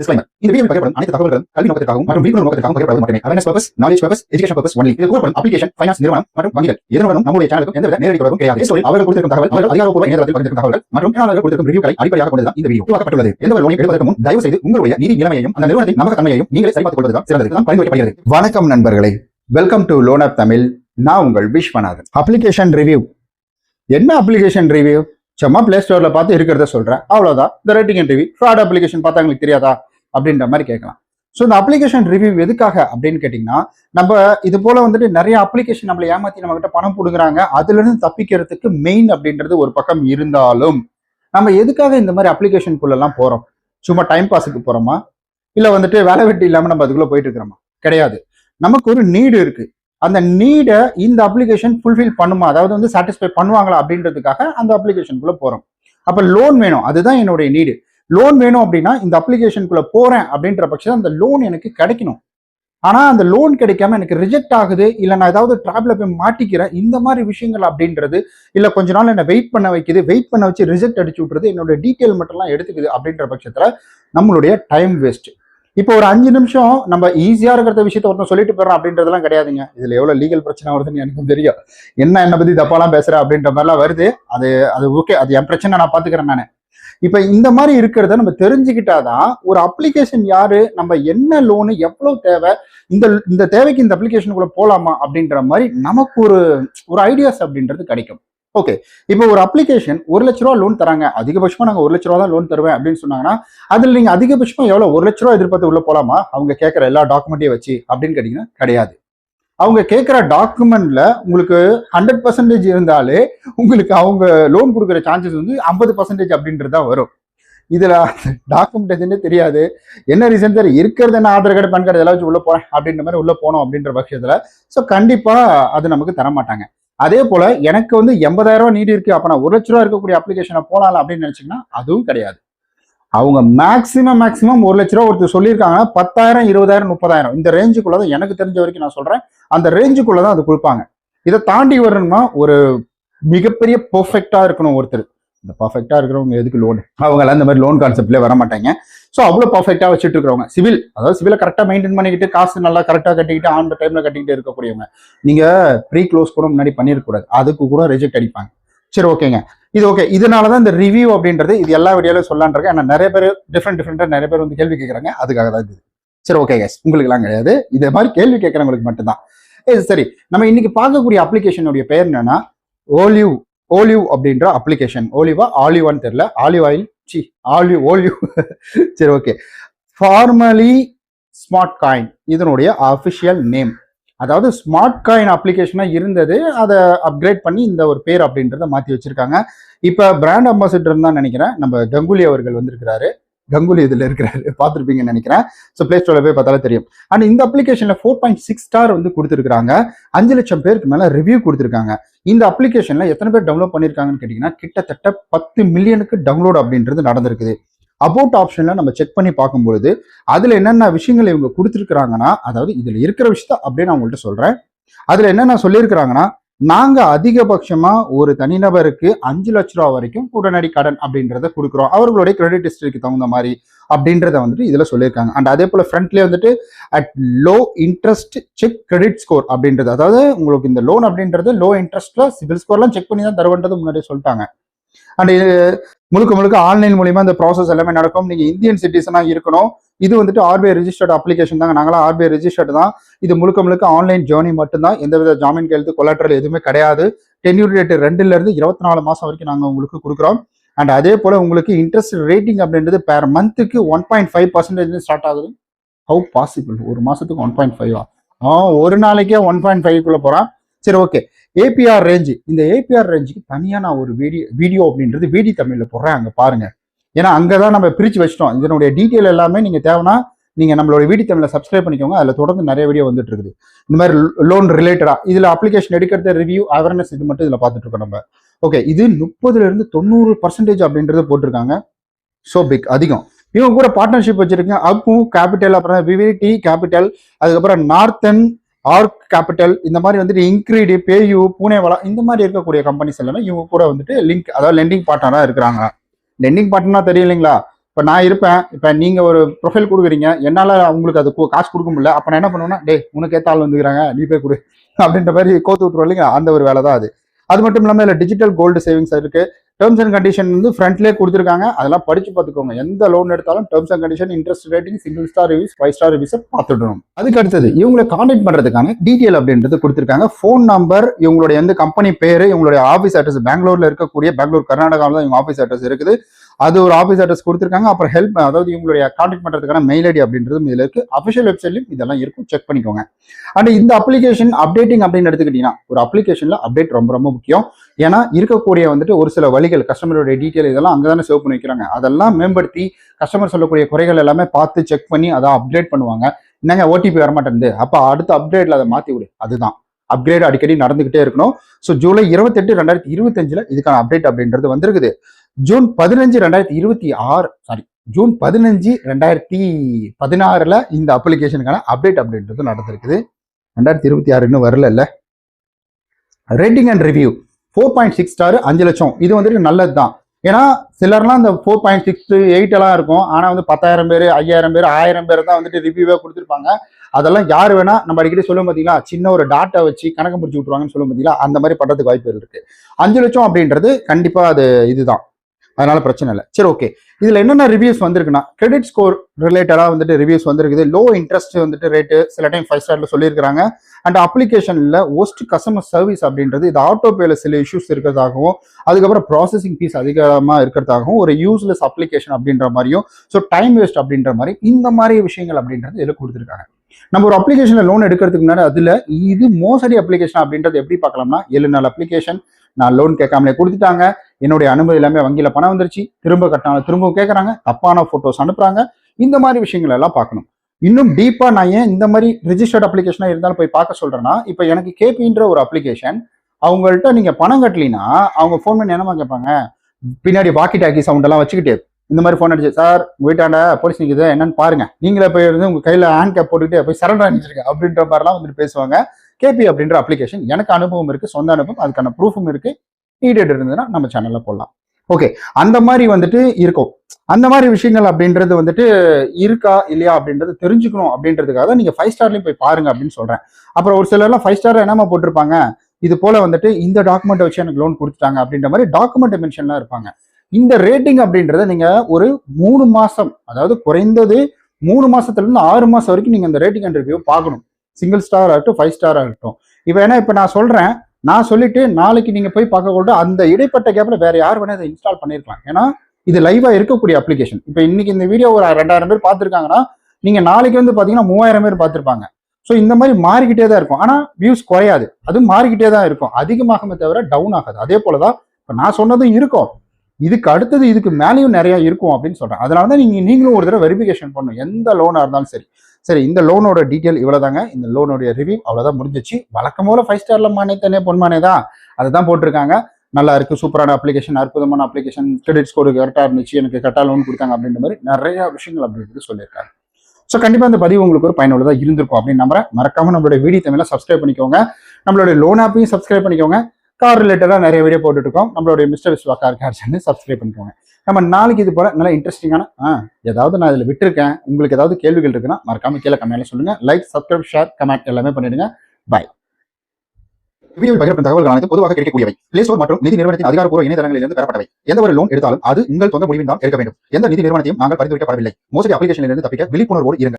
Disclaimer. இந்த வீடியோவில் பகிரப்படும் அனைத்து தகவல்களும் கல்வி நோக்கத்திற்காகவும் மற்றும் விழிப்புணர்வு நோக்கத்திற்காகவும் பகிரப்படுவது மட்டுமே. Awareness purpose knowledge purpose education purpose only இது கூறப்படும் அப்ளிகேஷன் ஃபைனான்ஸ் நிறுவனம் மற்றும் வங்கிகள். இதனுடனும் நம்முடைய சேனலுக்கும் எந்தவித நேரடி தொடர்பும் கிடையாது. இந்த ஸ்டோரியில் அவர்கள் கொடுத்திருக்கும் தகவல் அவர்கள் அதிகாரப்பூர்வ இணையதளத்தில் பகிர்ந்திருக்கும் தகவல்கள் மற்றும் பயனாளர்கள் கொடுத்திருக்கும் ரிவ்யூக்களை அடிப்படையாக கொண்டுதான் இந்த வீடியோ உருவாக்கப்பட்டுள்ளது. எந்த ஒரு லோனை எடுப்பதற்கு முன் தயவு செய்து உங்களுடைய நிதி நிலைமையையும் அந்த நிறுவனத்தின் நம்பகத்தன்மையையும் நீங்களே சரிபார்த்துக் கொள்வதுதான் சிறந்தது. தான் பரிந்துரைக்கப்படுகிறது. வணக்கம் நண்பர்களே. Welcome to loan app Tamil நான் உங்கள் விஸ்வநாதன். அப்ளிகேஷன் ரிவ்யூ என்ன அப்ளிகேஷன் ரிவ்யூ சும்மா பிளே ஸ்டோர்ல பார்த்து இருக்கிறத சொல்றேன். அவ்வளவுதான். இந்த ரேட்டிங் ஃப்ராட் அப்ளிகேஷன் பார்த்தா உங்களுக்கு தெரியாதா? அப்படின்ற மாதிரி கேட்கலாம். ஸோ இந்த அப்ளிகேஷன் ரிவ்யூ எதுக்காக அப்படின்னு கேட்டிங்கன்னா நம்ம இது போல வந்துட்டு நிறைய அப்ளிகேஷன் நம்மளை ஏமாத்தி நம்ம கிட்ட பணம் கொடுக்குறாங்க அதுலேருந்து தப்பிக்கிறதுக்கு மெயின் அப்படின்றது ஒரு பக்கம் இருந்தாலும் நம்ம எதுக்காக இந்த மாதிரி அப்ளிகேஷனுக்குள்ளெல்லாம் போகிறோம் சும்மா டைம் பாஸுக்கு போறோமா? இல்லை வந்துட்டு வேலை வெட்டி இல்லாமல் நம்ம அதுக்குள்ளே போயிட்டு இருக்கிறோமா? கிடையாது. நமக்கு ஒரு நீடு இருக்கு. அந்த நீடை இந்த அப்ளிகேஷன் ஃபுல்ஃபில் பண்ணுமா? அதாவது வந்து சாட்டிஸ்ஃபை பண்ணுவாங்களா அப்படின்றதுக்காக அந்த அப்ளிகேஷனுக்குள்ளே போகிறோம் அப்போ லோன் வேணும். அதுதான் என்னுடைய நீடு லோன் வேணும் அப்படின்னா இந்த அப்ளிகேஷனுக்குள்ள போறேன் அப்படின்ற பட்சத்தில் அந்த லோன் எனக்கு கிடைக்கணும். ஆனா அந்த லோன் கிடைக்காம எனக்கு ரிஜெக்ட் ஆகுது இல்ல நான் ஏதாவது டிராப்ல போய் மாட்டிக்கிறேன் இந்த மாதிரி விஷயங்கள் அப்படின்றது இல்ல கொஞ்ச நாள் என்ன வெயிட் பண்ண வைக்குது வெயிட் பண்ண வச்சு ரிஜெக்ட் அடிச்சு விட்டுறது என்னோட டீட்டெயில் மட்டும்லாம் எடுத்துக்குது அப்படின்ற பட்சத்துல நம்மளுடைய டைம் வேஸ்ட் இப்போ ஒரு அஞ்சு நிமிஷம் நம்ம ஈஸியா இருக்கிற விஷயத்த ஒருத்தன் சொல்லிட்டு போயிடறோம் அப்படின்றதுலாம் கிடையாதுங்க. இதுல எவ்வளவு லீகல் பிரச்சனை வருதுன்னு எனக்கும் தெரியும். என்ன என்னை பத்தி தப்பாலாம் பேசுகிறேன் அப்படின்ற மாதிரிலாம் வருது. அது அது ஓகே அது என் பிரச்சனை நான் பாத்துக்கிறேன் நான். இப்போ இந்த மாதிரி இருக்கிறத நம்ம தெரிஞ்சுக்கிட்டாதான் ஒரு அப்ளிகேஷன் யாரு நம்ம என்ன லோனு எவ்வளவு தேவை இந்த இந்த தேவைக்கு இந்த அப்ளிகேஷனுக்குள்ள போலாமா அப்படின்ற மாதிரி நமக்கு ஒரு ஒரு ஐடியாஸ் அப்படின்றது கிடைக்கும். ஓகே இப்போ ஒரு அப்ளிகேஷன் ஒரு லட்ச ரூபா லோன் தராங்க. அதிகபட்சமா நாங்க ஒரு லட்ச ரூபா தான் லோன் தருவேன் அப்படின்னு சொன்னாங்கன்னா அதுல நீங்க அதிகபட்சமா எவ்வளவு? ஒரு லட்ச ரூபா எதிர்பார்த்து உள்ள போலாமா? அவங்க கேட்குற எல்லா டாக்குமெண்ட்டையும் வச்சு அப்படின்னு கேட்டீங்கன்னா கிடையாது. அவங்க கேட்குற டாக்குமெண்ட்ல உங்களுக்கு ஹண்ட்ரட் பர்சன்டேஜ் இருந்தாலே உங்களுக்கு அவங்க லோன் கொடுக்குற சான்சஸ் வந்து ஐம்பது பர்சன்டேஜ் அப்படின்றது தான் வரும். இதில் டாக்குமெண்டேஷனே தெரியாது. என்ன ரீசன் தெரியும் இருக்கிறது என்ன ஆதார் கார்டு பேன் கார்டு எல்லாம் வச்சு உள்ளே போகிறேன் அப்படின்ற மாதிரி உள்ளே போனோம் அப்படின்ற பட்சத்தில் ஸோ கண்டிப்பாக அது நமக்கு தர மாட்டாங்க. அதே போல் எனக்கு வந்து எண்பதாயிரம் ரூபா நீடி இருக்கு அப்போ நான் ஒரு லட்ச ரூபா இருக்கக்கூடிய அப்ளிகேஷனை போனாலும் அப்படின்னு நினச்சிங்கன்னா அதுவும் கிடையாது. அவங்க மேக்சிமம் மேக்சிமம் ஒரு லட்ச ரூபா ஒருத்தர் சொல்லியிருக்காங்கன்னா பத்தாயிரம் இருபதாயிரம் முப்பதாயிரம். இந்த ரேஞ்சுக்குள்ள தான் எனக்கு தெரிஞ்ச வரைக்கும் நான் சொல்றேன். அந்த ரேஞ்சுக்குள்ள தான் அது கொடுப்பாங்க. இதை தாண்டி வரணும்னா ஒரு மிகப்பெரிய பெர்ஃபெக்டா இருக்கணும் ஒருத்தர். இந்த பர்ஃபெக்டா இருக்கிறவங்க எதுக்கு லோன் அவங்க இந்த மாதிரி லோன் கான்செப்ட்லேயே வர மாட்டாங்க ஸோ அவ்வளோ பர்ஃபெக்டாக வச்சுட்டு இருக்கிறவங்க சிவில் அதாவது சிவிலை கரெக்டாக மெயின்டைன் பண்ணிக்கிட்டு காசு நல்லா கரெக்டாக கட்டிக்கிட்டு ஆன் டைமில் கட்டிக்கிட்டு இருக்கக்கூடியவங்க நீங்கள் ப்ரீ க்ளோஸ் கூட முன்னாடி பண்ணியிருக்கக்கூடாது அதுக்கு கூட ரிஜெக்ட் அடிப்பாங்க. சரி ஓகேங்க. இது ஓகே. இதனால தான் இந்த ரிவ்யூ அப்படின்றது இது எல்லா வீடியோலையும் சொல்லலான்றது. ஆனால் நிறைய பேர் டிஃப்ரெண்ட் டிஃப்ரெண்ட்டாக நிறைய பேர் வந்து கேள்வி கேட்குறாங்க அதுக்காக தான் இது. சரி ஓகே கேஸ் உங்களுக்குலாம் கிடையாது. இதே மாதிரி கேள்வி கேட்குறவங்களுக்கு மட்டும்தான். இது சரி. நம்ம இன்னைக்கு பார்க்கக்கூடிய அப்ளிகேஷனுடைய பேர் என்னன்னா ஓலிவ் ஓலிவ் அப்படின்ற அப்ளிகேஷன் ஓலிவா ஆலிவான்னு தெரியல. Olive oil C olive olive சரி ஓகே. ஃபார்மலி ஸ்மார்ட் காயின் இதனுடைய அஃபிஷியல் நேம் அதாவது ஸ்மார்ட் காயின் அப்ளிகேஷனாக இருந்தது. அதை அப்கிரேட் பண்ணி இந்த ஒரு பேர் அப்படின்றத மாற்றி வச்சிருக்காங்க. இப்போ பிராண்ட் அம்பாசிடர் தான் நினைக்கிறேன். நம்ம கங்குலி அவர்கள் வந்திருக்கிறாரு. கங்குலி இதில் இருக்கிறாரு. பார்த்துருப்பீங்கன்னு நினைக்கிறேன். ஸோ பிளே ஸ்டோரில் போய் பார்த்தாலே தெரியும். அண்ட் இந்த அப்ளிகேஷனில் ஃபோர் பாயிண்ட் சிக்ஸ் ஸ்டார் வந்து கொடுத்துருக்காங்க அஞ்சு லட்சம் பேருக்கு மேலே ரிவ்யூ கொடுத்துருக்காங்க. இந்த அப்ளிகேஷனில் எத்தனை பேர் டவுன்லோட் பண்ணியிருக்காங்கன்னு கேட்டிங்கன்னா கிட்டத்தட்ட பத்து மில்லியனுக்கு டவுன்லோட் அப்படின்றது நடந்திருக்குது. அபவுட் ஆப்ஷனில் நம்ம செக் பண்ணி பார்க்கும்பொழுது அதில் என்னென்ன விஷயங்கள் இவங்க கொடுத்துருக்குறாங்கன்னா அதாவது இதில் இருக்கிற விஷயத்த அப்படியே நான் உங்கள்கிட்ட சொல்கிறேன் அதில் என்னென்ன சொல்லியிருக்கிறாங்கன்னா நாங்கள் அதிகபட்சமாக ஒரு தனிநபருக்கு அஞ்சு லட்ச ரூபா வரைக்கும் உடனடி கடன் அப்படின்றத கொடுக்குறோம். அவர்களுடைய கிரெடிட் ஹிஸ்டரிக்கு தகுந்த மாதிரி அப்படின்றத வந்துட்டு இதில் சொல்லியிருக்காங்க. அண்ட் அதே போல் ஃப்ரண்ட்லேயே வந்துட்டு at low interest check credit score அப்படின்றது அதாவது உங்களுக்கு இந்த லோன் அப்படின்றது லோ இன்ட்ரெஸ்ட்ல சிபில் ஸ்கோர்லாம் செக் பண்ணி தான் தருவன்றது முன்னாடியே சொல்லிட்டாங்க. அண்ட் முழுக்க முழுக்க ஆன்லைன் மூலியமா இந்த ப்ராசஸ் எல்லாமே நடக்கும். நீங்க இந்தியன் சிட்டிசனா இருக்கணும். இது வந்துட்டு ஆர்பிஐ ரிஜிஸ்டர்ட் அப்ளிகேஷன் தாங்க. நாங்களாம் ஆர்பிஐ ரிஜிஸ்டர்ட் தான். இது முழுக்க முழுக்க ஆன்லைன் ஜேர்னி மட்டும்தான். எந்தவித ஜாமீன் கையெழுத்து கொலாட்ரல் எதுவுமே கிடையாது. டென்யூர் ரேட் ரெண்டுல இருந்து இருபத்தி நாலு மாசம் வரைக்கும் நாங்கள் உங்களுக்கு கொடுக்குறோம். அண்ட் அதே போல உங்களுக்கு இன்ட்ரெஸ்ட் ரேட்டிங் அப்படின்றது பேர் மந்த்துக்கு one point five percentage start ஆகுது. ஹவு பாசிபிள் ஒரு மாசத்துக்கு ஒன் பாயிண்ட் ஃபைவ் ஆ? ஒரு நாளைக்கே ஒன் பாயிண்ட் ஃபைவ் குள்ள போறான். சரி ஓகே ஏபிஆர் ரேஞ்சு இந்த ஏபிஆர் ரேஞ்சுக்கு தனியாக நான் ஒரு வீடியோ வீடியோ அப்படின்றது வீடி தமிழில் போடுறேன் அங்கே பாருங்கள் ஏன்னா அங்கே தான் நம்ம பிரித்து வச்சிட்டோம். இதனுடைய டீட்டெயில் எல்லாமே நீங்கள் தேவைன்னா நீங்கள் நம்மளோட வீடி தமிழில் சப்ஸ்கிரைப் பண்ணிக்கோங்க. அதில் தொடர்ந்து நிறைய வீடியோ வந்துட்டு இருக்குது. இந்த மாதிரி லோன் ரிலேட்டடாக இதில் அப்ளிகேஷன் எடுக்கிறது ரிவ்யூ அவேர்னஸ் இது மட்டும் இதில் பார்த்துட்டு இருக்கோம் நம்ம. ஓகே இது முப்பதுலேருந்து தொண்ணூறு பர்சன்டேஜ் அப்படின்றது போட்டிருக்காங்க. ஸோ பிக் அதிகம். இவங்க கூட பார்ட்னர்ஷிப் வச்சுருக்கேன். அப்பு கேபிட்டல் அப்புறம் விவிடி கேபிட்டல் அதுக்கப்புறம் நார்த்தன் ஆர்க் கேபிட்டல் இந்த மாதிரி வந்துட்டு இன்க்ரீடு பேயூ பூனேவாலா இந்த மாதிரி இருக்கக்கூடிய கம்பெனிஸ் எல்லாமே இவங்க கூட வந்துட்டு லிங்க் அதாவது லெண்டிங் பார்ட்னராக இருக்கிறாங்க. லெண்டிங் பார்ட்னர்னா தெரியும் இல்லைங்களா? இப்போ நான் இருப்பேன். இப்போ நீங்கள் ஒரு ப்ரொஃபைல் கொடுக்குறீங்க. என்னால் உங்களுக்கு அது காசு கொடுக்க முடியல. அப்போ நான் என்ன பண்ணுவேன்னா டே உனக்கு ஏற்ற ஆள் வந்துக்கிறாங்க. நீ போய் கொடு. அப்படின்ற மாதிரி கோத்து விட்டுருவோம் இல்லைங்களா? அந்த ஒரு வேலை தான் அது. அது மட்டும் இல்லாமல் இல்லை டிஜிட்டல் கோல்டு சேவிங்ஸ் இருக்குது டேர்ம்ஸ் அண்ட் கண்டிஷன் வந்து ஃப்ரண்ட்லேயே கொடுத்துருக்காங்க. அதெல்லாம் படிச்சு பார்த்துக்கோங்க. எந்த லோன் எடுத்தாலும் terms and condition interest rating single star reviews five star ரிவ்யூஸை பார்த்துடணும். அதுக்கு அடுத்தது இவங்களை காண்டாக்ட் பண்ணுறதுக்கான டீட்டெயில் அப்படின்றது கொடுத்துருக்காங்க. ஃபோன் நம்பர் இவங்களுடைய எந்த கம்பெனி பேர் இவங்களுடைய ஆஃபீஸ் அட்ரஸ் பெங்களூரில் இருக்கக்கூடிய பெங்களூர் கர்நாடகாவில் தான் இவங்க ஆஃபீஸ் அட்ரஸ் இருக்குது. அது ஒரு ஆஃபீஸ் அட்ரஸ் கொடுத்துருக்காங்க. அப்புறம் ஹெல்ப் அதாவது இவங்களுடைய காண்டாக்ட் பண்ணுறதுக்கான மெயில் ஐடி அப்படின்றதும் இதில் இருக்குது அஃபிஷியல் வெப்சைட்லையும் இதெல்லாம் இருக்கும். செக் பண்ணிக்கோங்க. அண்ட் இந்த அப்ளிகேஷன் அப்டேட்டிங் அப்படின்னு எடுத்துக்கிட்டீங்கன்னா ஒரு அப்ளிகேஷனில் அப்டேட் ரொம்ப ரொம்ப முக்கியம். ஏன்னா இருக்கக்கூடிய வந்துட்டு ஒரு சில வழிகள் கஸ்டமருடைய டீட்டெயில் இதெல்லாம் அங்கே தானே சேவ் பண்ணி வைக்கிறாங்க. அதெல்லாம் மேம்படுத்தி கஸ்டமர் சொல்லக்கூடிய குறைகள் எல்லாமே பார்த்து செக் பண்ணி அதை அப்டேட் பண்ணுவாங்க. என்னங்க ஓடிபி வரமாட்டேன் அப்போ அடுத்த அப்டேட்ல அதை மாற்றி விடு. அதுதான். அப்கிரேட் அடிக்கடி நடந்துகிட்டே இருக்கணும். ஸோ ஜூலை இருபத்தெட்டு ரெண்டாயிரத்தி இருபத்தஞ்சில் இதுக்கான அப்டேட் அப்படின்றது வந்திருக்குது. ஜூன் பதினஞ்சு ரெண்டாயிரத்தி இருபத்தி ஆறு சாரி ஜூன் பதினஞ்சு ரெண்டாயிரத்தி பதினாறில் இந்த அப்ளிகேஷனுக்கான அப்டேட் அப்படின்றது நடந்திருக்குது. ரெண்டாயிரத்தி இருபத்தி ஆறு இன்னும் வரல இல்லை. Rating and review four point six star அஞ்சு லட்சம். இது வந்துட்டு நல்லது தான் ஏன்னா சிலர்லாம் இந்த ஃபோர் பாயிண்ட் சிக்ஸ் எயிட் எல்லாம் இருக்கும். ஆனால் வந்து பத்தாயிரம் பேர் ஐயாயிரம் பேர் ஆயிரம் பேர் தான் வந்துட்டு ரிவ்யூவே கொடுத்துருப்பாங்க. அதெல்லாம் யார் வேணா நம்ம அடிக்கடி சொல்லும் பார்த்தீங்களா சின்ன ஒரு டாட்டா வச்சு கணக்கு முடிச்சு விட்ருவாங்கன்னு சொல்லும் பார்த்தீங்களா அந்த மாதிரி பண்ணுறதுக்கு வாய்ப்புகள் இருக்குது அஞ்சு லட்சம் அப்படின்றது கண்டிப்பாக அது இதுதான். அதனால பிரச்சனை இல்லை. சரி ஓகே இதுல என்னென்ன ரிவ்யூஸ் வந்திருக்குன்னா கிரெடிட் ஸ்கோர் ரிலேட்டடாக வந்துட்டு ரிவ்யூஸ் வந்திருக்குது. லோ இன்ட்ரெஸ்ட் வந்துட்டு ரேட்டு சில டைம் ஃபைவ் ஸ்டார்ல சொல்லியிருக்காங்க அண்ட் அப்ளிகேஷன்ல ஒஸ்ட் கஸ்டமர் சர்வீஸ் அப்படின்றது இது ஆட்டோ பேல சில இஷ்யூஸ் இருக்கிறதாகவும் அதுக்கப்புறம் ப்ராசஸிங் ஃபீஸ் அதிகமாக இருக்கிறதாகவும் ஒரு யூஸ்லெஸ் அப்ளிகேஷன் அப்படின்ற மாதிரியும் ஸோ டைம் வேஸ்ட் அப்படின்ற மாதிரி இந்த மாதிரி விஷயங்கள் அப்படின்றது இதில் கொடுத்துருக்காங்க. நம்ம ஒரு அப்ளிகேஷன்ல லோன் எடுக்கிறதுக்கு முன்னாடி அதுல இது மோசடி அப்ளிகேஷன் அப்படின்றது எப்படி பார்க்கலாம்னா ஏழு நாள் அப்ளிகேஷன் நான் லோன் கேட்காமலே கொடுத்துட்டாங்க. என்னுடைய அனுமதி எல்லாமே வங்கியில் பணம் வந்துருச்சு. திரும்ப கட்டினாலும் திரும்பவும் கேட்குறாங்க தப்பான ஃபோட்டோஸ் அனுப்புகிறாங்க இந்த மாதிரி விஷயங்கள் எல்லாம் பார்க்கணும். இன்னும் டீப்பாக நான் ஏன் இந்த மாதிரி ரிஜிஸ்டர்ட் அப்ளிகேஷனாக இருந்தாலும் போய் பார்க்க சொல்கிறேன்னா இப்போ எனக்கு கேபின்ற ஒரு அப்ளிகேஷன் அவங்கள்ட்ட நீங்கள் பணம் கட்டலினா அவங்க ஃபோன் பண்ணி என்னமா கேட்பாங்க? பின்னாடி வாக்கி டாக்கி சவுண்டெல்லாம் வச்சுக்கிட்டே இந்த மாதிரி ஃபோன் அடிச்சு சார் வீட்டாண்ட போலீஸ் நிற்குது என்னன்னு பாருங்க. நீங்களே போய் இருந்து உங்க கையில ஹேண்ட் கேப் போட்டுக்கிட்டு போய் சரண்டர் அடிச்சிருங்க அப்படின்ற மாதிரிலாம் வந்துட்டு பேசுவாங்க. கேபி அப்படின்ற அப்ளிகேஷன் எனக்கு அனுபவம் இருக்கு சொந்த அனுபவம் அதுக்கான ப்ரூஃபும் இருக்கு. நீடட் இருந்ததுன்னா நம்ம சேனல்ல போடலாம். ஓகே அந்த மாதிரி வந்துட்டு இருக்கும். அந்த மாதிரி விஷயங்கள் அப்படின்றது வந்துட்டு இருக்கா இல்லையா அப்படின்றது தெரிஞ்சுக்கணும் அப்படின்றதுக்காக நீங்க ஃபைவ் ஸ்டார்லயும் போய் பாருங்க அப்படின்னு சொல்றேன். அப்புறம் ஒரு சிலர்லாம் ஃபைவ் ஸ்டார் என்னமா போட்டிருப்பாங்க? இது போல வந்துட்டு இந்த டாக்குமெண்ட் வச்சு எனக்கு லோன் கொடுத்துட்டாங்க அப்படின்ற மாதிரி டாக்குமெண்ட் மென்ஷன்லாம் இருப்பாங்க. இந்த ரேட்டிங் அப்படின்றத நீங்க ஒரு மூணு மாசம் அதாவது குறைந்தது மூணு மாசத்துல இருந்து ஆறு மாசம் வரைக்கும் நீங்க இந்த ரேட்டிங் அண்ட் ரிவ்யூ பார்க்கணும். சிங்கிள் ஸ்டார் ஆகட்டும் ஃபைவ் ஸ்டார் ஆகட்டும். இப்போ ஏன்னா இப்போ நான் சொல்றேன் நான் சொல்லிட்டு நாளைக்கு நீங்கள் போய் பார்க்கக்கூட அந்த இடைப்பட்ட கேப்பில் வேற யார் வேணால் இதை இன்ஸ்டால் பண்ணியிருக்கலாம் ஏன்னா இது லைவாக இருக்கக்கூடிய அப்ளிகேஷன் இப்போ இன்னைக்கு இந்த வீடியோ ஒரு ரெண்டாயிரம் பேர் பார்த்துருக்காங்கன்னா நீங்கள் நாளைக்கு வந்து பார்த்தீங்கன்னா மூவாயிரம் பேர் பார்த்துருப்பாங்க. ஸோ இந்த மாதிரி மாறிக்கிட்டே தான் இருக்கும். ஆனால் வியூஸ் குறையாது. அது மாறிக்கிட்டே தான் இருக்கும். அதிகமாகுமே தவிர டவுன் ஆகாது. அதே போலதான் இப்போ நான் சொன்னதும் இருக்கும். இதுக்கு அடுத்தது இதுக்கு மேலேயும் நிறையா இருக்கும் அப்படின்னு சொல்கிறேன் அதனால தான் நீங்கள் நீங்களும் ஒரு தடவை வெரிஃபிகேஷன் பண்ணணும். எந்த லோனாக இருந்தாலும் சரி. சரி இந்த லோனோட டீட்டெயில் இவ்வளவுதாங்க. இந்த லோனோட ரிவ்யூ அவ்வளோதான் முடிஞ்சிச்சு. வழக்கம் போல ஃபைவ் ஸ்டாரில் மானே தனே பொன்மானே தான். அதை தான் போட்டிருக்காங்க. நல்லா இருக்கு சூப்பரான அப்ளிகேஷன் அற்புதமான அப்ளிகேஷன் கிரெடிட் ஸ்கோர் கரெக்டாக இருந்துச்சு. எனக்கு கரெக்டாக லோன் கொடுத்தாங்க அப்படின்ற மாதிரி நிறைய விஷயங்கள் அப்படின்றது சொல்லியிருக்காங்க. ஸோ கண்டிப்பாக இந்த பதிவு உங்களுக்கு ஒரு பயனுள்ளதாக இருந்திருக்கும் அப்படின்னு நம்புறேன். மறக்காம நம்மளுடைய வீடியோ தமிழை சப்ஸ்கிரைப் பண்ணிக்கோங்க. நம்மளுடைய லோன் ஆப்பையும் சப்ஸ்கிரைப் பண்ணிக்கோங்க. கார் ரிலேட்டடாக நிறைய வீடியோ போட்டுட்டு இருக்கோம். நம்மளுடைய mister Viswa car car channel subscribe பண்ணிக்கோங்க. நம்ம நாளைக்கு இது போல நல்ல இன்ட்ரெஸ்டிங்கான ஆ ஏதாவது நான் இதில் விட்டுருக்கேன். உங்களுக்கு ஏதாவது கேள்விகள் இருக்குன்னா மறக்காம கீழே கமெண்ட்ல சொல்லுங்க. லைக் சப்ஸ்கிரைப் ஷேர் கமெண்ட் எல்லாமே பண்ணிடுங்க. வீடியோவில் பகிரப்படும் தகவல்கள் அனைத்து பொதுவாக கிடைக்கக்கூடியவை. பிளே ஸ்டோர் மற்றும் நிதி நிறுவனத்தின் அதிகாரப்பூர்வ இணையதளங்களிலிருந்து பெறப்பட்டவை. எந்த ஒரு லோன் எடுத்தாலும் அது உங்கள் சொந்த முடிவின் தான் எடுக்க வேண்டும். எந்த நிதி நிறுவனத்தையும் நாங்கள் பரிந்துரைக்கப்படவில்லை. மோசடி அப்ளிகேஷனிலிருந்து தப்பிக்க விழிப்புணர்வோடு இருங்கள்.